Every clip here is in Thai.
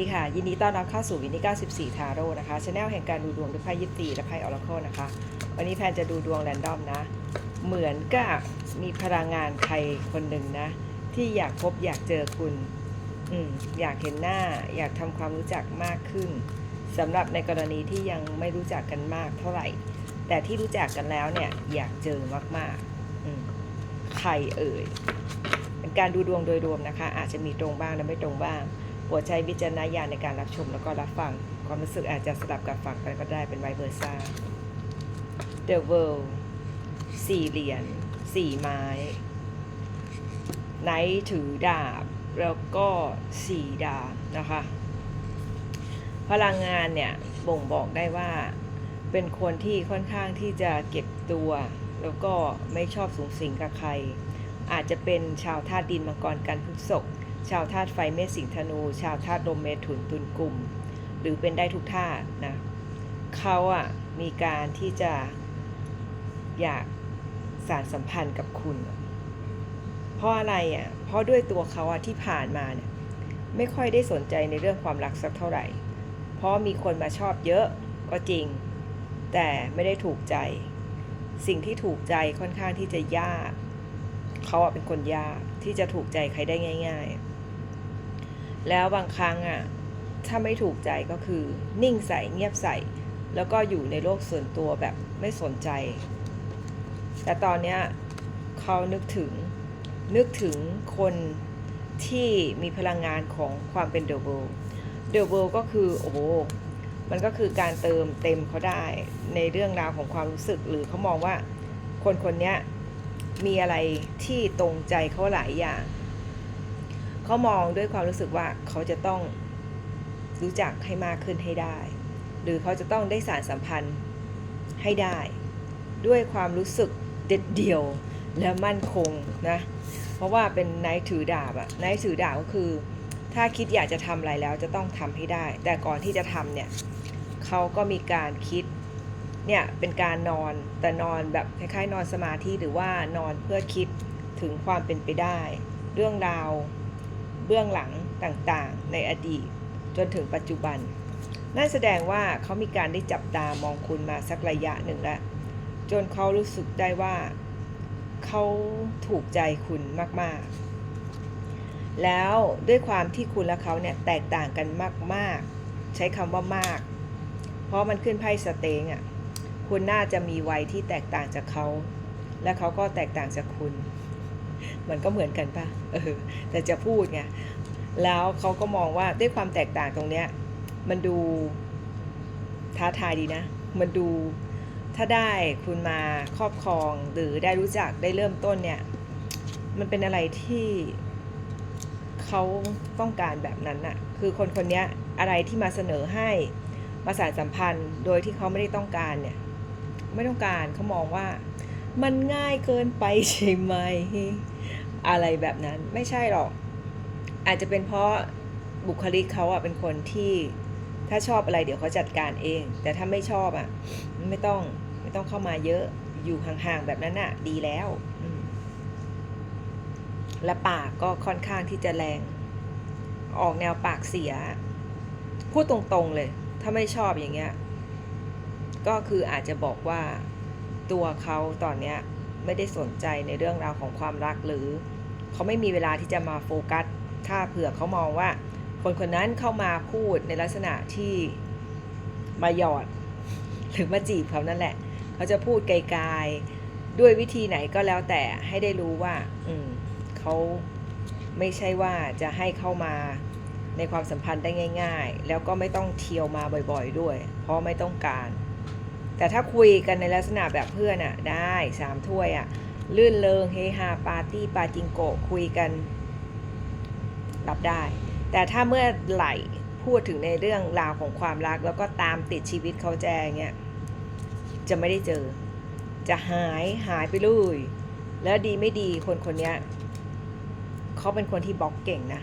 ดีค่ะ ยินดีต้อนรับเข้าสู่วินิ94ทาโร่นะคะช anel แห่งการดูดวงด้วยไพ่ยิปซีและไพ่ออร์เคิลนะคะ วันนี้แพนจะดูดวงแรนดอมนะ เหมือนกับมีพลังงานใครคนหนึ่งนะ ที่อยากพบอยากเจอคุณอืมอยากเห็นหน้าอยากทำความรู้จักมากขึ้นสำหรับในกรณีที่ยังไม่รู้จักกันมากเท่าไหร่ แต่ที่รู้จักกันแล้วเนี่ยอยากเจอมากๆใครเอ่ยเป็นการดูดวงโดยรวมนะคะ อาจจะมีตรงบ้างและไม่ตรงบ้าง ปรดใช้วิจารณญาณในการรับชมแล้วก็รับฟัง ความรู้สึกอาจจะสลับกับฝั่งกันก็ได้เป็นไวเวอร์ซ่า The World สี่เหรียญสี่ไม้ไนท์ถือดาบ แล้วก็สี่ดาบนะคะ พลังงานเนี่ย บ่งบอกได้ว่าเป็นคนที่ค่อนข้างที่จะเก็บตัว แล้วก็ไม่ชอบสูงสิงกับใคร อาจจะเป็นชาวธาตุดินมังกรกันพฤกษก ชาวธาตุไฟเมษสิงธนู ชาวธาตุลมเมถุนตุลกลุ่ม หรือเป็นได้ทุกธาตุนะเขาอะมีการที่จะอยากสารสัมพันธ์กับคุณ เพราะอะไรอะเพราะด้วยตัวเขาอะที่ผ่านมาเนี่ยไม่ค่อยได้สนใจในเรื่องความรักสักเท่าไหร่ เพราะมีคนมาชอบเยอะก็จริง แต่ไม่ได้ถูกใจ สิ่งที่ถูกใจค่อนข้างที่จะยาก เขาอะเป็นคนยากที่จะถูกใจใครได้ง่าย ๆ แล้วบางครั้งอะถ้าไม่ถูกใจก็คือ นิ่งใส่เงียบใส่ แล้วก็อยู่ในโลกส่วนตัวแบบไม่สนใจ แต่ตอนเนี้ยเขานึกถึงนึกถึงคนที่มีพลังงานของความเป็นเดอะเวิลด์เดอะเวิลด์ก็คือโอ้โหมันก็คือการเติมเต็มเขาได้ในเรื่องราวของความรู้สึกหรือเขามองว่าคนคนนี้มีอะไรที่ตรงใจเขาหลายอย่าง เขามองด้วยความรู้สึกว่าเขาจะต้องรู้จักให้มากขึ้นให้ได้ หรือเขาจะต้องได้สารสัมพันธ์ให้ได้ ด้วยความรู้สึกเด็ดเดี่ยวและมั่นคงนะ เพราะว่าเป็นนายถือดาบอะนายถือดาบก็คือ ถ้าคิดอยากจะทำอะไรแล้วจะต้องทำให้ได้ แต่ก่อนที่จะทำเนี่ยเขาก็มีการคิดเนี่ยเป็นการนอนแต่นอนแบบคล้ายๆ นอนสมาธิหรือว่านอนเพื่อคิดถึงความเป็นไปได้ เรื่องราว เบื้องหลังต่างๆ ในอดีตจนถึงปัจจุบัน นั่นแสดงว่าเขามีการได้จับตามองคุณมาสักระยะหนึ่งแล้ว จนเขารู้สึกได้ว่าเขาถูกใจคุณมากๆ แล้วด้วยความที่คุณและเขาเนี่ยแตกต่างกันมาก ๆ ใช้คำว่ามาก เพราะมันขึ้นไพ่สเตงอะ่ะ คุณน่าจะมีวัยที่แตกต่างจากเขา และเขาก็แตกต่างจากคุณ มันก็เหมือนกันปะเออแต่จะพูดไงแล้วเขาก็มองว่าด้วยความแตกต่างตรงเนี้ยมันดูท้าทายดีนะ มันดูถ้าได้คุณมาครอบครองหรือได้รู้จักได้เริ่มต้นเนี่ย มันเป็นอะไรที่เขาต้องการแบบนั้นน่ะ คือคนคนนี้อะไรที่มาเสนอให้มาสานสัมพันธ์โดยที่เขาไม่ได้ต้องการเนี่ย ไม่ต้องการเขามองว่า มันง่ายเกินไปใช่ไหม อะไรแบบนั้นไม่ใช่หรอก อาจจะเป็นเพราะบุคลิกเขาอะเป็นคนที่ถ้าชอบอะไรเดี๋ยวเขาจัดการเอง แต่ถ้าไม่ชอบอะไม่ต้องไม่ต้องเข้ามาเยอะอยู่ห่างๆแบบนั้นอะดีแล้วและปากก็ค่อนข้างที่จะแรง ออกแนวปากเสีย พูดตรงๆเลย ถ้าไม่ชอบอย่างเงี้ย ก็คืออาจจะบอกว่าตัวเขาตอนเนี้ย ไม่ได้สนใจในเรื่องราวของความรักหรือ เขาไม่มีเวลาที่จะมาโฟกัส ถ้าเผื่อเขามองว่า คนคนนั้นเข้ามาพูดในลักษณะที่มาหยอด หรือมาจีบเขานั่นแหละ เขาจะพูดไกลๆด้วยวิธีไหนก็แล้วแต่ให้ได้รู้ว่า อืมเขาไม่ใช่ว่าจะให้เข้ามาในความสัมพันธ์ได้ง่าย ๆ แล้วก็ไม่ต้องเที่ยวมาบ่อย ๆ ด้วย เพราะไม่ต้องการ แต่ถ้าคุยกันในลักษณะแบบเพื่อนอะได้สามถ้วยอะลื่นเริงเฮฮาปาร์ตี้ปาจิงโกะคุยกันรับได้ แต่ถ้าเมื่อไหร่พูดถึงในเรื่องราวของความรัก แล้วก็ตามติดชีวิตเขาแจงเงี้ยจะไม่ได้เจอ จะหายหายไปเลย แล้วดีไม่ดีคนคนนี้เขาเป็นคนที่บล็อกเก่งนะ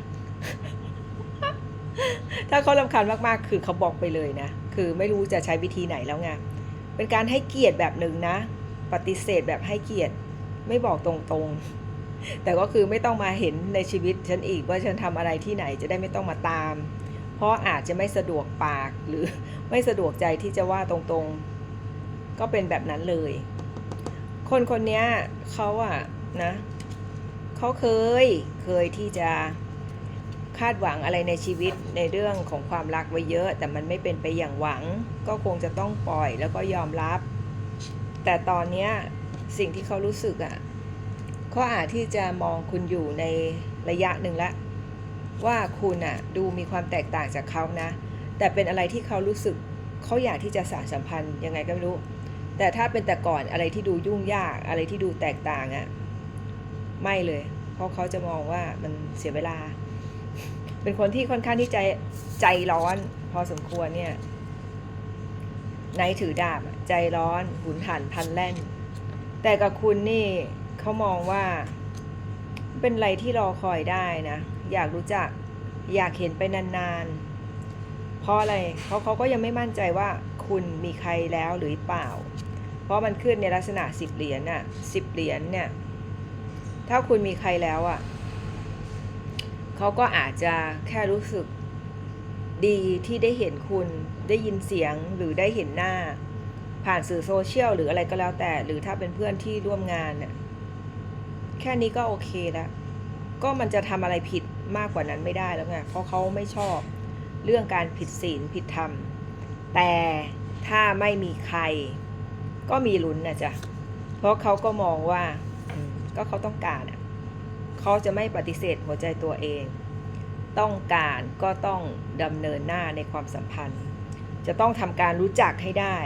ถ้าเขาลำคาญมากๆ คือเขาบล็อกไปเลยนะ คือไม่รู้จะใช้วิธีไหนแล้วไง เป็นการให้เกียรติแบบหนึ่งนะ ปฏิเสธแบบให้เกียรติไม่บอกตรงๆ แต่ก็คือไม่ต้องมาเห็นในชีวิตฉันอีกว่าฉันทำอะไรที่ไหนจะได้ไม่ต้องมาตาม เพราะอาจจะไม่สะดวกปากหรือไม่สะดวกใจที่จะว่าตรงๆ ก็เป็นแบบนั้นเลย คนคนนี้เขาอะนะเขาเคยเคยที่จะ คาดหวังอะไรในชีวิตในเรื่องของความรักไว้เยอะ แต่มันไม่เป็นไปอย่างหวัง ก็คงจะต้องปล่อยแล้วก็ยอมรับ แต่ตอนนี้สิ่งที่เขารู้สึกอะเขาอาจที่จะมองคุณอยู่ในระยะหนึ่งแล้วว่าคุณอะดูมีความแตกต่างจากเขานะ แต่เป็นอะไรที่เขารู้สึกเขาอยากที่จะสานสัมพันธ์ยังไงก็ไม่รู้ แต่ถ้าเป็นแต่ก่อนอะไรที่ดูยุ่งยากอะไรที่ดูแตกต่างอะไม่เลย เพราะเขาจะมองว่ามันเสียเวลา เป็นคนที่ค่อนข้างที่ใจใจร้อน พอสมควรเนี่ยในถือดาบใจร้อนหุนหันพันแล่น แต่กับคุณนี่เขามองว่า เป็นอะไรที่รอคอยได้นะ อยากรู้จักอยากเห็นไปนานๆ เพราะอะไรเพราะเขาก็ยังไม่มั่นใจว่าคุณมีใครแล้วหรือเปล่า เพราะมันขึ้นในลักษณะสิบเหรียญน่ะสิบเหรียญเนี่ย ถ้าคุณมีใครแล้วอะ เขาก็อาจจะแค่รู้สึกดีที่ได้เห็นคุณได้ยินเสียงหรือได้เห็นหน้า ผ่านสื่อโซเชียลหรืออะไรก็แล้วแต่ หรือถ้าเป็นเพื่อนที่ร่วมงานเนี่ยแค่นี้ก็โอเคแล้วก็มันจะทำอะไรผิดมากกว่านั้นไม่ได้แล้วไงเพราะเขาไม่ชอบเรื่องการผิดศีลผิดธรรม แต่ถ้าไม่มีใคร ก็มีลุ้นนะจ๊ะเพราะเขาก็มองว่าก็เขาต้องการอะ เขาจะไม่ปฏิเสธหัวใจตัวเอง ต้องการก็ต้องดำเนินหน้าในความสัมพันธ์ จะต้องทำการรู้จักให้ได้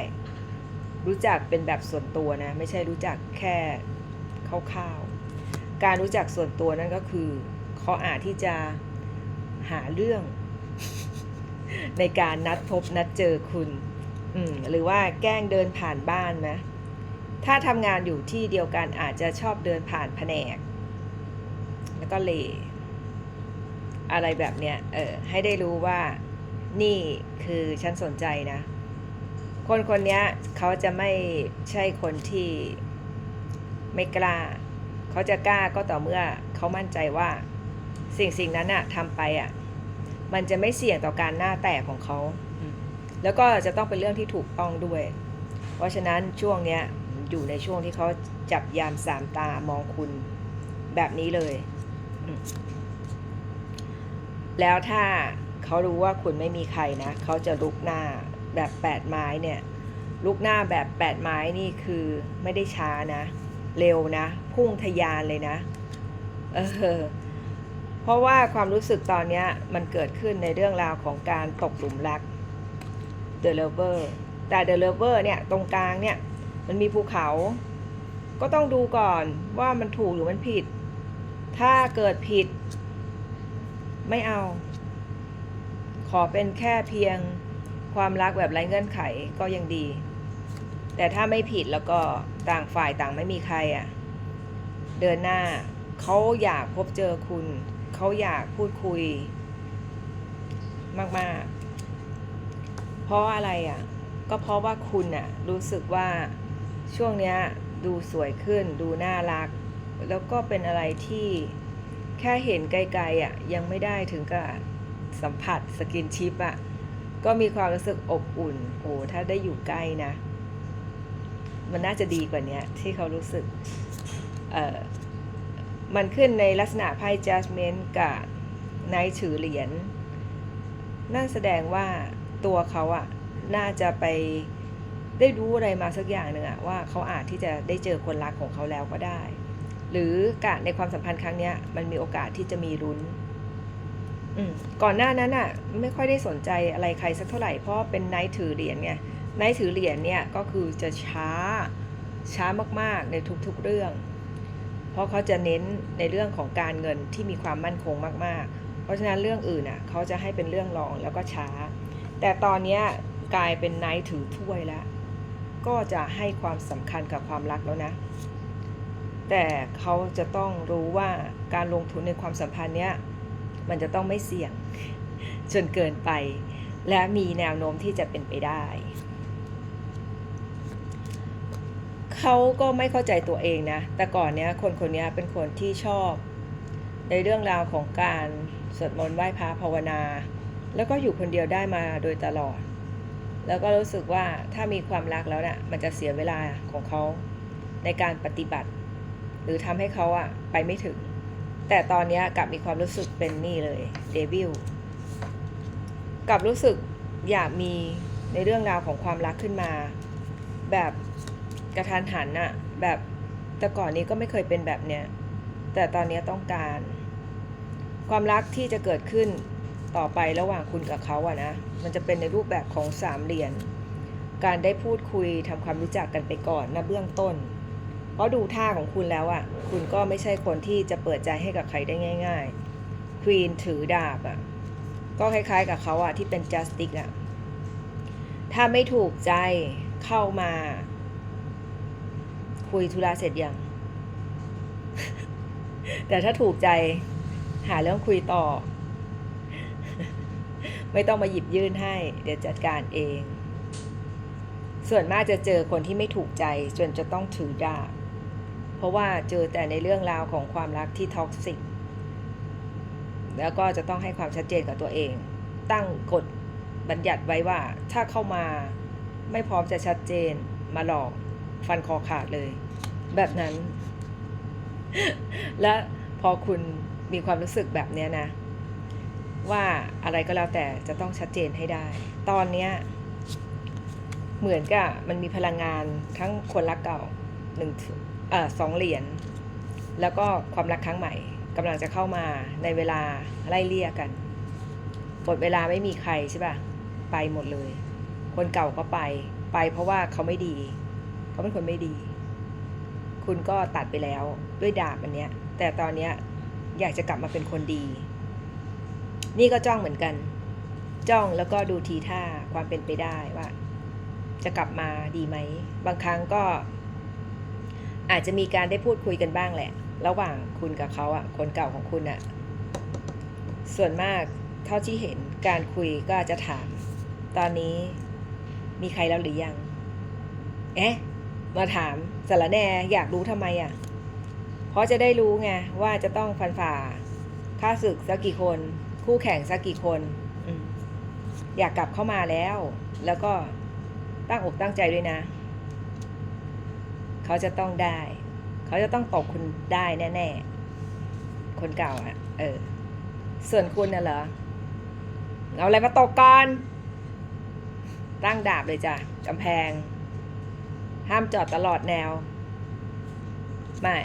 รู้จักเป็นแบบส่วนตัวนะ ไม่ใช่รู้จักแค่คร่าวๆการรู้จักส่วนตัวนั่นก็คือเขาอาจที่จะหาเรื่อง ในการนัดพบนัดเจอคุณหรือว่าแกล้งเดินผ่านบ้านไหมถ้าทำงานอยู่ที่เดียวกันอาจจะชอบเดินผ่านแผนก แล้วก็เล อะไรแบบเนี้ย เออ ให้ได้รู้ว่า นี่คือฉันสนใจนะ คนคนเนี้ยเขาจะไม่ใช่คนที่ไม่กล้า เขาจะกล้าก็ต่อเมื่อเขามั่นใจว่า สิ่งสิ่งนั้นอะทำไปอะมันจะไม่เสี่ยงต่อการหน้าแตกของเขา แล้วก็จะต้องเป็นเรื่องที่ถูกต้องด้วย เพราะฉะนั้นช่วงเนี้ยอยู่ในช่วงที่เขาจับยามสามตามองคุณแบบนี้เลย แล้วถ้าเขารู้ว่าคุณไม่มีใครนะ เขาจะลุกหน้าแบบแปดไม้เนี่ย ลุกหน้าแบบแปดไม้นี่คือไม่ได้ช้านะ เร็วนะ พุ่งทะยานเลยนะ เออ เพราะว่าความรู้สึกตอนนี้มันเกิดขึ้นในเรื่องราวของการตกหลุมรัก The Lover แต่ The Lover เนี่ย ตรงกลางเนี่ย มันมีภูเขา ก็ต้องดูก่อนว่ามันถูกหรือมันผิด ถ้าเกิดผิด ไม่เอา ขอเป็นแค่เพียงความรักแบบไร้เงื่อนไขก็ยังดี แต่ถ้าไม่ผิดแล้วก็ต่างฝ่ายต่างไม่มีใครอะ เดินหน้าเขาอยากพบเจอคุณ เขาอยากพูดคุย มาก ๆ เพราะอะไรอะ ก็เพราะว่าคุณอะรู้สึกว่าช่วงเนี้ยดูสวยขึ้นดูน่ารัก แล้วก็เป็นอะไรที่แค่เห็นไกลๆอะยังไม่ได้ถึงกับสัมผัสสกินชิปอะก็มีความรู้สึกอบอุ่น โอ้ถ้าได้อยู่ใกล้นะ มันน่าจะดีกว่านี้ที่เขารู้สึก เออมันขึ้นในลักษณะไพ่ judgment กับไนท์ถือเหรียญนั่นแสดงว่าตัวเขาอะน่าจะไปได้รู้อะไรมาสักอย่างหนึ่งอะว่าเขาอาจที่จะได้เจอคนรักของเขาแล้วก็ได้ หรือการในความสัมพันธ์ครั้งนี้มันมีโอกาสที่จะมีลุ้นก่อนหน้านั้นอะไม่ค่อยได้สนใจอะไรใครสักเท่าไหร่เพราะเป็นนท์ถือเหรียญไงนท์ถือเหรียญเนี่ยก็คือจะช้าช้ามากๆในทุกๆเรื่อง เพราะเขาจะเน้นในเรื่องของการเงินที่มีความมั่นคงมากๆ เพราะฉะนั้นเรื่องอื่นอะเขาจะให้เป็นเรื่องรองแล้วก็ช้า แต่ตอนเนี้กลายเป็นนท์ถือถ้วยแล้วก็จะให้ความสำคัญกับความรักแล้วนะ แต่เขาจะต้องรู้ว่าการลงทุนในความสัมพันธ์เนี้ยมันจะต้องไม่เสี่ยงจนเกินไป และมีแนวโน้มที่จะเป็นไปได้เขาก็ไม่เข้าใจตัวเองนะ แต่ก่อนเนี้ยคนคนเนี้ยเป็นคนที่ชอบ ในเรื่องราวของการสวดมนต์ไหว้พระภาวนา แล้วก็อยู่คนเดียวได้มาโดยตลอด แล้วก็รู้สึกว่าถ้ามีความรักแล้วน่ะมันจะเสียเวลาของเขาในการปฏิบัติ หรือทำให้เขาอะไปไม่ถึง แต่ตอนนี้กลับมีความรู้สึกเป็นนี่เลยเดวิลกลับรู้สึกอยากมีในเรื่องราวของความรักขึ้นมา แบบกระทันหันน่ะแบบแต่ก่อนนี้ก็ไม่เคยเป็นแบบเนี้ยแต่ตอนนี้ต้องการ ความรักที่จะเกิดขึ้นต่อไประหว่างคุณกับเขาอะนะมันจะเป็นในรูปแบบของสามเหรียญการได้พูดคุยทำความรู้จักกันไปก่อนนะเบื้องต้น เพราะดูท่าของคุณแล้วอะคุณก็ไม่ใช่คนที่จะเปิดใจให้กับใครได้ง่าย ๆ ควีนถือดาบอะก็คล้ายๆกับเขาอะที่เป็นจัสติกอะถ้าไม่ถูกใจเข้ามา คุยธุระเสร็จยัง แต่ถ้าถูกใจหาเรื่องคุยต่อ ไม่ต้องมาหยิบยื่นให้ เดี๋ยวจัดการเอง ส่วนมากจะเจอคนที่ไม่ถูกใจ จนจะต้องถือดาบ ราะว่าเจอแต่ในเรื่องราวของความรักที่ท็อกซิกแล้วก็จะต้องให้ความชัดเจนกับตัวเอง ตั้งกฎบัญญัติไว้ว่าถ้าเข้ามาไม่พร้อมจะชัดเจนมาหลอกฟันคอขาดเลย แบบนั้น และพอคุณมีความรู้สึกแบบนี้นะ ว่าอะไรก็แล้วแต่จะต้องชัดเจนให้ได้ ตอนเนี้ยเหมือนกับมันมีพลังงานทั้งคนรักเก่าหนึ่ง สองเหรียญแล้วก็ความรักครั้งใหม่กำลังจะเข้ามาในเวลาไล่เลี่ยกันหมดเวลาไม่มีใครใช่ป่ะไปหมดเลย คนเก่าก็ไป ไปเพราะว่าเขาไม่ดีเขาเป็นคนไม่ดี คุณก็ตัดไปแล้วด้วยดาบอันเนี้ย แต่ตอนเนี้ยอยากจะกลับมาเป็นคนดี นี่ก็จ้องเหมือนกัน จ้องแล้วก็ดูทีท่าความเป็นไปได้ว่า จะกลับมาดีไหม บางครั้งก็ อาจจะมีการได้พูดคุยกันบ้างแหละ ระหว่างคุณกับเขาอะคนเก่าของคุณอะส่วนมากเท่าที่เห็นการคุยก็จะถาม ตอนนี้มีใครแล้วหรือยัง เอ๊ะ มาถามสารแหนอยากรู้ทำไมอะเพราะจะได้รู้ไงว่าจะต้องฟันฝ่าค่าศึกสักกี่คน คู่แข่งสักกี่คนออยากกลับเข้ามาแล้ว แล้วก็ตั้งอกตั้งใจด้วยนะ เขาจะต้องได้ เขาจะต้องตกคุณได้แน่ๆ คนเก่าอะ่ะ เออ ส่วนคุณน่ะเหรอ เอาอะไรมาตกก่อน ตั้งดาบเลยจ้ะกำแพง ห้ามจอดตลอดแนว ไม่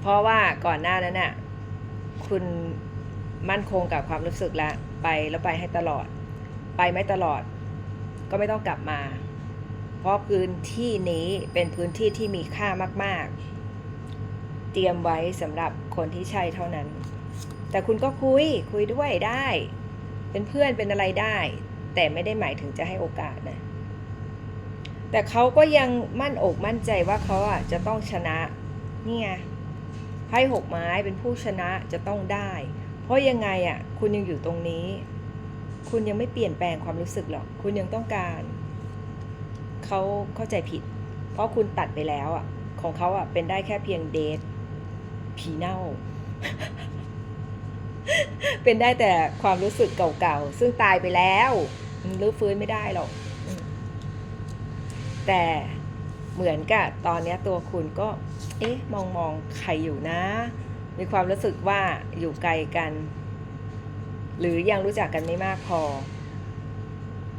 เพราะว่าก่อนหน้านั้นน่ะ คุณมั่นคงกับความรู้สึกแล้ว ไปแล้วไปให้ตลอด ไปไม่ตลอด ก็ไม่ต้องกลับมา เพราะพื้นที่นี้เป็นพื้นที่ที่มีค่ามาก ๆ เตรียมไว้สำหรับคนที่ใช่เท่านั้น แต่คุณก็คุยคุยด้วยได้ เป็นเพื่อนเป็นอะไรได้ แต่ไม่ได้หมายถึงจะให้โอกาสนะ แต่เขาก็ยังมั่นอกมั่นใจว่าเขาอะจะต้องชนะ นี่ไงไพ่หกไม้เป็นผู้ชนะจะต้องได้ เพราะยังไงอะ คุณยังอยู่ตรงนี้ คุณยังไม่เปลี่ยนแปลงความรู้สึกหรอก คุณยังต้องการ เขาเข้าใจผิด เพราะคุณตัดไปแล้วอะ ของเขาอะเป็นได้แค่เพียงเดทผีเน่า เป็นได้แต่ความรู้สึกเก่าๆ ซึ่งตายไปแล้วรื้อฟื้นไม่ได้หรอกแต่เหมือนกับตอนนี้ตัวคุณก็ เอ๊ะ มองมองใครอยู่นะ มีความรู้สึกว่าอยู่ไกลกัน หรือยังรู้จักกันไม่มากพอ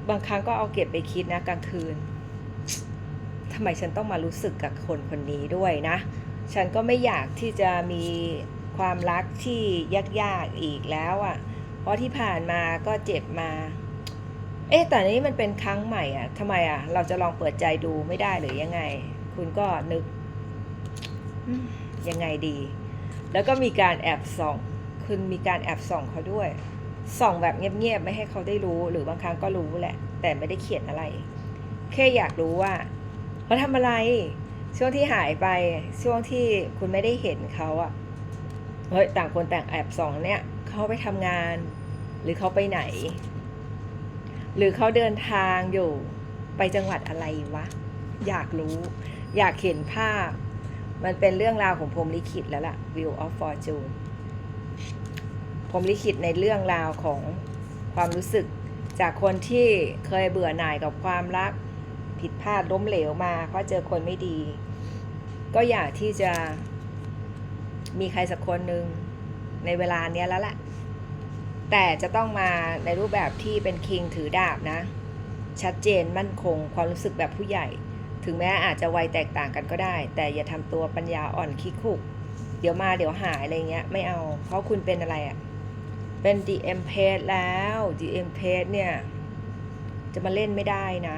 บางครั้งก็เอาเก็บไปคิดนะกลางคืน ทำไมฉันต้องมารู้สึกกับคนคนนี้ด้วยนะ ฉันก็ไม่อยากที่จะมีความรักที่ยากๆอีกแล้วอะ่ะ เพราะที่ผ่านมาก็เจ็บมา เอ๊ะแต่นี้มันเป็นครั้งใหม่อะ่ะทำไมอะ่ะ เราจะลองเปิดใจดูไม่ได้หรือยังไง คุณก็นึกยังไงดี แล้วก็มีการแอบส่อง คุณมีการแอบส่องเขาด้วย ส่องแบบเงียบๆไม่ให้เขาได้รู้ หรือบางครั้งก็รู้แหละ แต่ไม่ได้เขียนอะไร แค่อยากรู้ว่า เขาทำอะไร ช่วงที่หายไปช่วงที่คุณไม่ได้เห็นเขาอะเฮ้ยต่างคนต่างแอบส่องเนี่ยเขาไปทำงาน หรือเขาไปไหน หรือเขาเดินทางอยู่ไปจังหวัดอะไรวะ อยากรู้ อยากเห็นภาพ มันเป็นเรื่องราวของพรมลิขิตแล้วล่ะ View of Fortune พรมลิขิตในเรื่องราวของความรู้สึกจากคนที่เคยเบื่อหน่ายกับความรัก ผิดพลาดล้มเหลวมา เพราะเจอคนไม่ดี ก็อยากที่จะมีใครสักคนหนึ่งในเวลาเนี้ยแล้วแหละแต่จะต้องมาในรูปแบบที่เป็นคิงถือดาบนะ ชัดเจนมั่นคง ความรู้สึกแบบผู้ใหญ่ ถึงแม้อาจจะวัยแตกต่างกันก็ได้ แต่อย่าทำตัวปัญญาอ่อนขี้คุก เดี๋ยวมาเดี๋ยวหายอะไรเงี้ยไม่เอา เพราะคุณเป็นอะไรอะ่ะ เป็น DM p a g e แล้ว DM p a g e เนี่ย จะมาเล่นไม่ได้นะ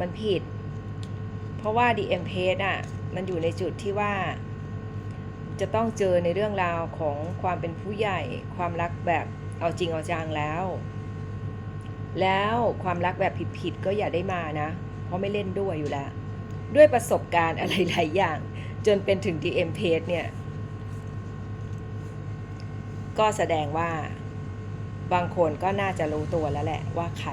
มันผิด เพราะว่า DM p a g e อะ มันอยู่ในจุดที่ว่า จะต้องเจอในเรื่องราวของความเป็นผู้ใหญ่ ความรักแบบเอาจริงเอาจังแล้ว แล้วความรักแบบผิดๆก็อย่าได้มานะ เพราะไม่เล่นด้วยอยู่แล้ว ด้วยประสบการณ์อะไรหลายอย่าง จนเป็นถึง DM p a g e เนี่ย ก็แสดงว่าบางคนก็น่าจะรู้ตัวแล้วแหละว่าใคร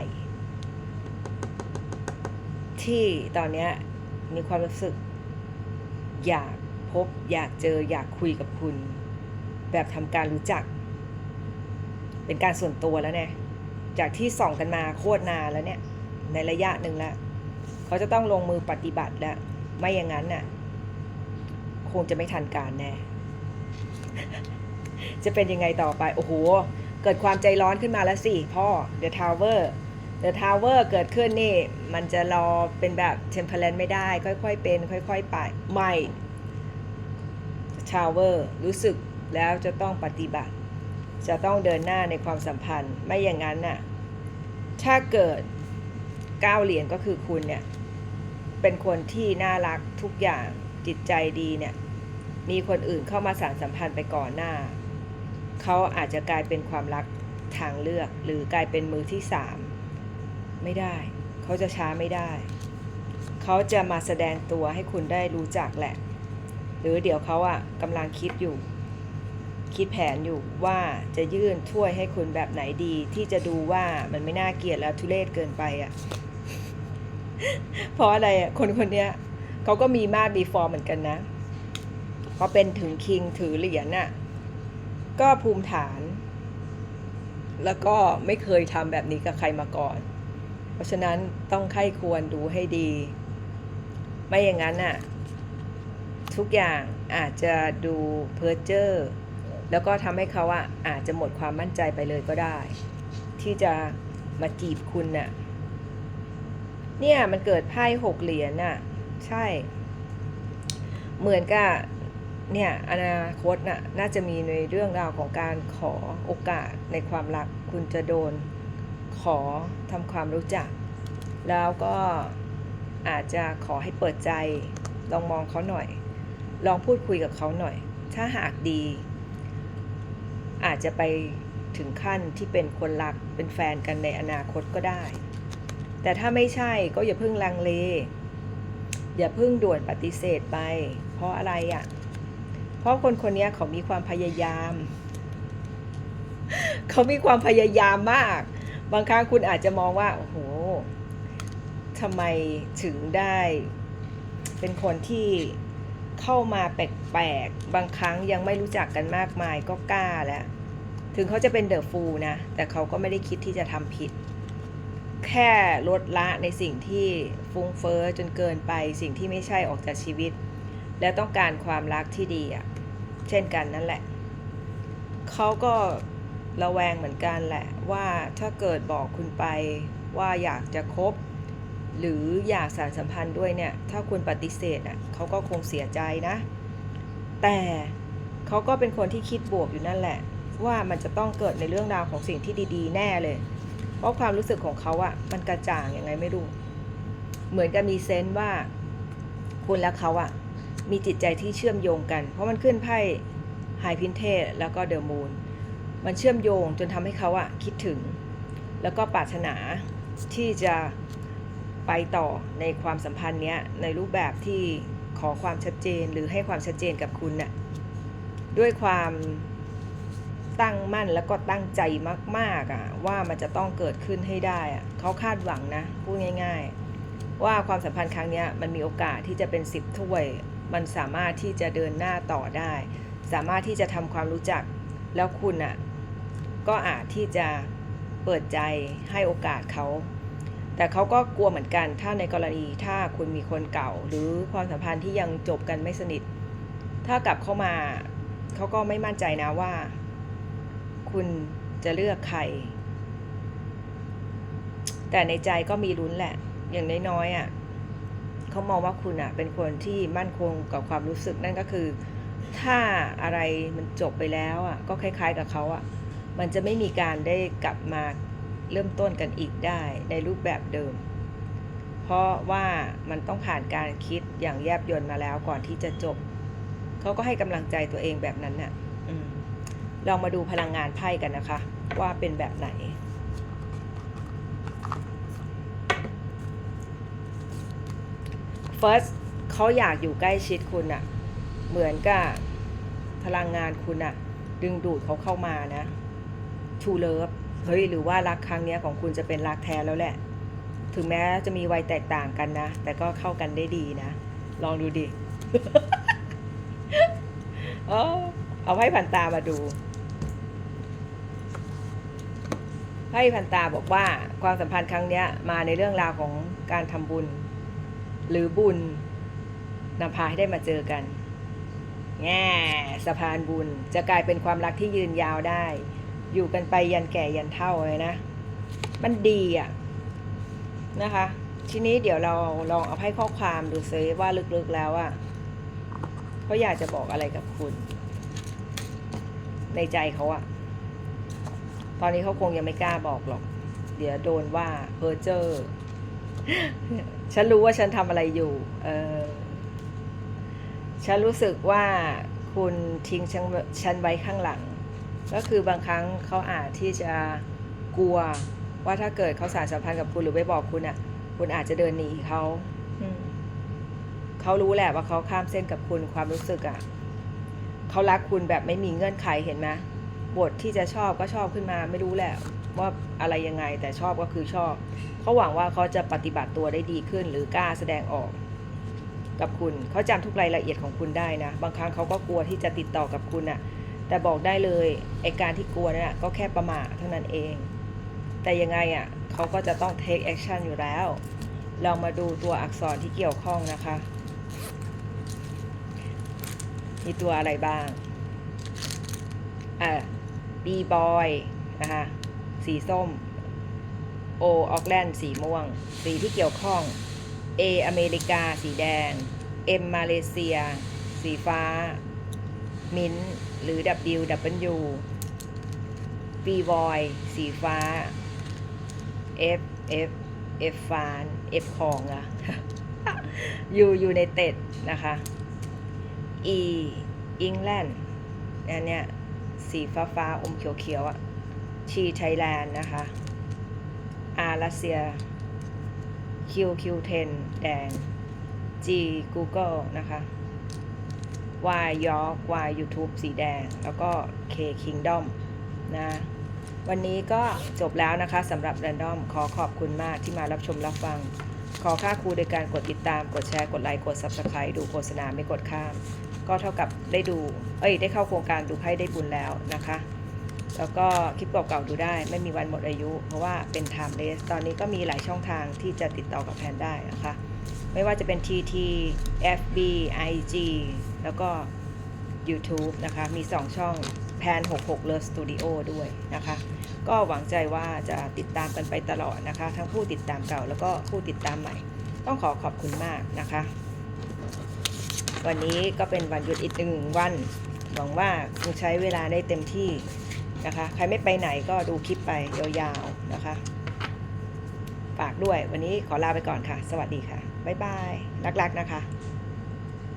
ที่ตอนนี้มีความรู้สึก อยากพบ อยากเจออยากคุยกับคุณ แบบทำการรู้จัก เป็นการส่วนตัวแล้วเนี่ยจากที่ส่องกันมาโคตรนานแล้วเนี่ย ในระยะหนึ่งแล้วเขาจะต้องลงมือปฏิบัติแล้ว ไม่อย่างนั้นน่ะ คงจะไม่ทันการแน่ จะเป็นยังไงต่อไป โอ้โห เกิดความใจร้อนขึ้นมาแล้วสิ พ่อ The Tower The Tower เกิดขึ้นนี่ มันจะรอเป็นแบบ temperance ไม่ได้ ค่อยๆเป็น ค่อยๆไปไม่ Tower รู้สึกแล้วจะต้องปฏิบัติ จะต้องเดินหน้าในความสัมพันธ์ ไม่อย่างนั้นน่ะ ถ้าเกิดก้าวเหรียญก็คือคุณเนี่ย เป็นคนที่น่ารักทุกอย่างจิตใจดีเนี่ย มีคนอื่นเข้ามาสานสัมพันธ์ไปก่อนหน้า เขาอาจจะกลายเป็นความรักทางเลือก หรือกลายเป็นมือที่สาม ไม่ได้ เขาจะช้าไม่ได้ เขาจะมาแสดงตัวให้คุณได้รู้จักแหละ หรือเดี๋ยวเขาอะกำลังคิดอยู่ คิดแผนอยู่ว่าจะยื่นถ้วยให้คุณแบบไหนดีที่จะดูว่ามันไม่น่าเกลียดแล้วทุเรศเกินไปอะเพราะอะไรอะคนคนเนี้ยเขาก็มีมาดมีฟอร์มเหมือนกันนะพอเป็นถึงคิงถือเหรียญน่ะก็ภูมิฐาน แล้วก็ไม่เคยทำแบบนี้กับใครมาก่อน เพราะฉะนั้นต้องไข้ควรดูให้ดี ไม่อย่างนั้นน่ะทุกอย่างอาจจะดูเพ้อเจ้อแล้วก็ทำให้เขาอะอาจจะหมดความมั่นใจไปเลยก็ได้ ที่จะมาจีบคุณน่ะเนี่ยมันเกิดไพ่หกเหรียญน่ะใช่ เหมือนกับเนี่ยอนาคตน่ะน่าจะมีในเรื่องราวของการขอโอกาสในความรักคุณจะโดน ขอทำความรู้จัก แล้วก็อาจจะขอให้เปิดใจ ลองมองเขาหน่อย ลองพูดคุยกับเขาหน่อย ถ้าหากดี อาจจะไปถึงขั้นที่เป็นคนรักเป็นแฟนกันในอนาคตก็ได้ แต่ถ้าไม่ใช่ก็อย่าเพิ่งลังเล อย่าเพิ่งด่วนปฏิเสธไป เพราะอะไรอะ่ะ เพราะคนคนนี้เขามีความพยายาม เขามีความพยายามมาก บางครั้งคุณอาจจะมองว่า โอ้โหทำไมถึงได้เป็นคนที่เข้ามาแปลกๆ บางครั้งยังไม่รู้จักกันมากมายก็กล้าแล้ว ถึงเขาจะเป็นเดอะฟูลนะ แต่เขาก็ไม่ได้คิดที่จะทำผิด แค่ลดละในสิ่งที่ฟุ้งเฟอ้อจนเกินไปสิ่งที่ไม่ใช่ออกจากชีวิต แล้วต้องการความรักที่ดีอะ เช่นกันนั่นแหละ เขาก็ ระแวงเหมือนกันแหละว่าถ้าเกิดบอกคุณไปว่าอยากจะคบ หรืออยากสารสัมพันธ์ด้วยเนี่ย ถ้าคุณปฏิเสธอะเขาก็คงเสียใจนะ แต่เขาก็เป็นคนที่คิดบวกอยู่นั่นแหละ ว่ามันจะต้องเกิดในเรื่องราวของสิ่งที่ดี ๆ แน่เลย เพราะความรู้สึกของเขาอะมันกระจ่างยังไงไม่รู้เหมือนกับมีเซนส์ว่าคุณและเขาอะมีจิตใจที่เชื่อมโยงกัน เพราะมันขึ้นไพ่ไฮพินเทสแล้วก็เดอะมูน มันเชื่อมโยงจนทำให้เขาอะคิดถึง แล้วก็ปรารถนาที่จะไปต่อในความสัมพันธ์เนี้ยในรูปแบบที่ขอความชัดเจนหรือให้ความชัดเจนกับคุณน่ะด้วยความตั้งมั่นแล้วก็ตั้งใจมากๆอะว่ามันจะต้องเกิดขึ้นให้ได้อะเขาคาดหวังนะพูดง่าย ๆ ว่าความสัมพันธ์ครั้งเนี้ยมันมีโอกาสที่จะเป็นสิบถ้วย มันสามารถที่จะเดินหน้าต่อได้ สามารถที่จะทำความรู้จักแล้วคุณอะ ก็อาจที่จะเปิดใจให้โอกาสเขา แต่เขาก็กลัวเหมือนกัน ถ้าในกรณีถ้าคุณมีคนเก่า หรือความสัมพันธ์ที่ยังจบกันไม่สนิท ถ้ากลับเข้ามาเขาก็ไม่มั่นใจนะว่า คุณจะเลือกใคร แต่ในใจก็มีลุ้นแหละ อย่างน้อยๆอะเขามองว่าคุณอะ เป็นคนที่มั่นคงกับความรู้สึกนั่นก็คือ ถ้าอะไรมันจบไปแล้วอะ ก็คล้าย ๆกับเขาอะ มันจะไม่มีการได้กลับมาเริ่มต้นกันอีกได้ในรูปแบบเดิม เพราะว่ามันต้องผ่านการคิดอย่างแยบยลมาแล้วก่อนที่จะจบ เขาก็ให้กำลังใจตัวเองแบบนั้นน่ะลองมาดูพลังงานไพ่กันนะคะ ว่าเป็นแบบไหน First เขาอยากอยู่ใกล้ชิดคุณอะเหมือนกับพลังงานคุณอะดึงดูดเขาเข้ามานะ ชูเลิฟเฮ้ยหรือว่ารักครั้งนี้ของคุณจะเป็นรักแท้แล้วแหละ ถึงแม้จะมีวัยแตกต่างกันนะ แต่ก็เข้ากันได้ดีนะ ลองดูดิเออเอาไพ่พันตามาดูไพ่พันตาบอกว่าความสัมพันธ์ครั้งนี้มาในเรื่องราวของการทำบุญ หรือบุญนำพาให้ได้มาเจอกันแง่สะพานบุญจะกลายเป็นความรักที่ยืนยาวได้ อยู่กันไปยันแก่ยันเท่าเลยนะ มันดีอะนะคะ ทีนี้เดี๋ยวเราลองเอาให้ข้อความดูซิว่าลึกๆแล้วอะเขาอยากจะบอกอะไรกับคุณ ในใจเขาอะตอนนี้เขาคงยังไม่กล้าบอกหรอก เดี๋ยวโดนว่าเพอเจอร์ฉันรู้ว่าฉันทำอะไรอยู่ เออ ฉันรู้สึกว่าคุณทิ้งฉันฉันไว้ข้างหลัง ก็คือบางครั้งเขาอาจที่จะกลัวว่าถ้าเกิดเขาสารสัมพันธ์กับคุณหรือไปบอกคุณอะ คุณอาจจะเดินหนีเขาอืมเขารู้แหละว่าเขาข้ามเส้นกับคุณความรู้สึกอะเขารักคุณแบบไม่มีเงื่อนไขเห็นไหมบทที่จะชอบก็ชอบขึ้นมา ไม่รู้แหละว่าอะไรยังไงแต่ชอบก็คือชอบเขาหวังว่าเขาจะปฏิบัติตัวได้ดีขึ้น หรือกล้าแสดงออก กับคุณเขาจำทุกรายละเอียดของคุณได้นะ บางครั้งเขาก็กลัวที่จะติดต่อกับคุณอะ แต่บอกได้เลยไอการที่กลัวนั่นนะก็แค่ประมาทเท่านั้นเอง แต่ยังไงอะเขาก็จะต้อง take action อยู่แล้วลองมาดูตัวอักษรที่เกี่ยวข้องนะคะ มีตัวอะไรบ้าง อ่า B boy นะคะสีส้ม O ออกแลนด์สีม่วง สีที่เกี่ยวข้อง A อเมริกา สีแดง M มาเลเซีย สีฟ้า มิน หรือ W W B boy สีฟ้า F F F ฟาน F ของอะ U United นะคะ E England อันเนี้ยสีฟ้าฟ้าอมเขียวเขียวๆอะ T Thailand นะคะ R รัสเซีย Q Q10 แดง G Google นะคะ Y York Y YouTube สีแดง แล้วก็ K Kingdom นะ วันนี้ก็จบแล้วนะคะสำหรับ Random ขอขอบคุณมากที่มารับชมรับฟัง ขอค่าครูโดยการกดติดตาม กดแชร์ กดไลค์ กด Subscribe ดูโฆษณาไม่กดข้าม ก็เท่ากับได้ดู เอ้ย ได้เข้าโครงการดูไพ่ได้บุญแล้วนะคะ แล้วก็คลิปเก่าๆดูได้ ไม่มีวันหมดอายุ เพราะว่าเป็น timeless ตอนนี้ก็มีหลายช่องทางที่จะติดต่อกับแพนได้นะคะ ไม่ว่าจะเป็น TT FB IG แล้วก็ YouTube นะคะ มี 2 ช่องแพน66 Le Studio ด้วยนะคะ ก็หวังใจว่าจะติดตามกันไปตลอดนะคะ ทั้งผู้ติดตามเก่าแล้วก็ผู้ติดตามใหม่ ต้องขอขอบคุณมากนะคะ วันนี้ก็เป็นวันหยุดอีกหนึ่งวัน หวังว่าคงใช้เวลาได้เต็มที่นะคะ ใครไม่ไปไหนก็ดูคลิปไปยาวๆนะคะ ฝากด้วย วันนี้ขอลาไปก่อนค่ะ สวัสดีค่ะ บ๊ายบาย รักๆนะคะ